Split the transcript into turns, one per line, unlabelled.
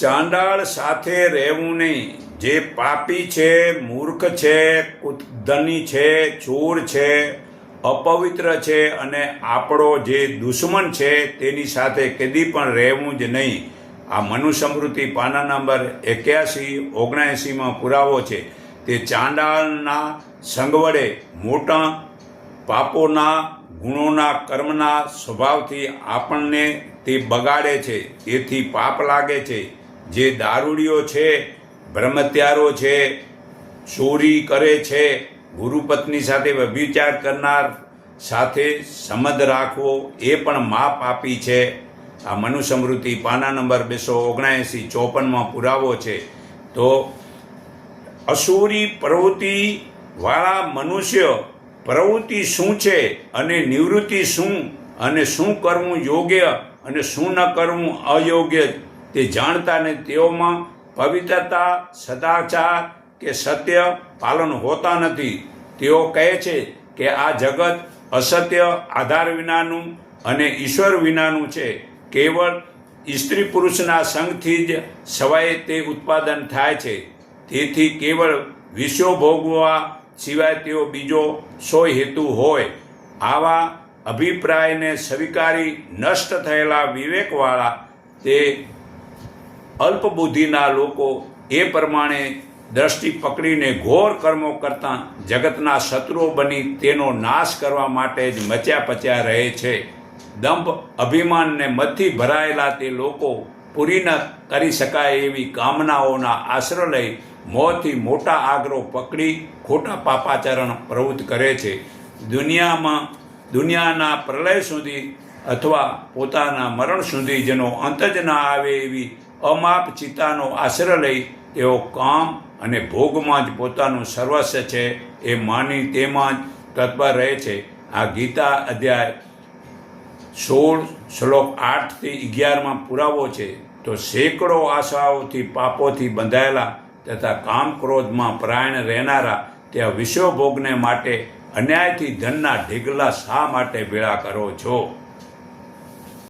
ચાંડાળ સાથે રહેવું નહીં. જે પાપી છે, મૂર્ખ છે કુદની છે, ચોર છે, અપવિત્ર છે અને આપણો જે દુશ્મન છે, તેની સાથે કદી પણ રહેવું જ નહીં. આ મનુ સમૃદ્ધિ પાના નંબર એક્યાસી, ઓગણએંસીમાં પુરાવો છે. તે ચાંડાળના સંગ વડે મોટા પાપોના, ગુણોના, કર્મના સ્વભાવથી આપણને તે બગાડે છે. તેથી પાપ લાગે છે. જે દારૂડિયો છે, બ્રહ્મત્યારો છે, ચોરી કરે છે, ગુરુપત્ની સાથે વ્યભિચાર કરનાર સાથે સંબંધ રાખવો એ પણ માપ આપી છે. આ મનુ સમૃદ્ધિ પાના નંબર બેસો ઓગણએંસી ચોપનમાં પુરાવો છે. તો અસુરી પ્રવૃત્તિવાળા મનુષ્ય પ્રવૃત્તિ શું છે અને નિવૃત્તિ શું અને શું કરવું યોગ્ય અને શું ન કરવું અયોગ્ય તે જાણતા ને તેઓમાં પવિત્રતા, સદાચાર કે સત્ય પાલન હોતા નથી. તેઓ કહે છે કે આ જગત અસત્ય, આધાર વિનાનું અને ઈશ્વર વિનાનું છે. કેવળ સ્ત્રી પુરુષના સંગથી જ સવાય તે ઉત્પાદન થાય છે. તેથી કેવળ વિષયો ભોગવવા સિવાય તેઓ બીજો સોય હેતુ હોય. આવા અભિપ્રાયને સ્વીકારી નષ્ટ થયેલા વિવેકવાળા તે અલ્પબુદ્ધિના લોકો એ પ્રમાણે દ્રષ્ટિ પકડીને ઘોર કર્મો કરતાં જગતના શત્રુઓ બની તેનો નાશ કરવા માટે જ મચ્યા પચ્યા રહે છે. દંભ અભિમાનને મતથી ભરાયેલા તે લોકો પૂરી ન કરી શકાય એવી કામનાઓના આશ્રય લઈ મોંથી મોટા આગ્રો પકડી ખોટા પાપાચરણ પ્રવૃત્ત કરે છે. દુનિયામાં દુનિયાના પ્રલય સુધી અથવા પોતાના મરણ સુધી જેનો અંત જ ના આવે એવી અમાપ ચિત્તાનો આશ્રય લઈ તેઓ કામ અને ભોગમાં જ પોતાનું સર્વસ્વ છે એ માની તેમાં જ તત્પર રહે છે. આ ગીતા અધ્યાય સોળ, શ્લોક આઠથી અગિયારમાં પુરાવો છે. તો સેંકડો આશાઓથી પાપોથી બંધાયેલા તથા કામ ક્રોધમાં પ્રાયણ રહેનારા ત્યાં વિશ્વભોગને માટે અન્યાયથી ધનના ઢીગલા શા માટે ભેળા કરો છો?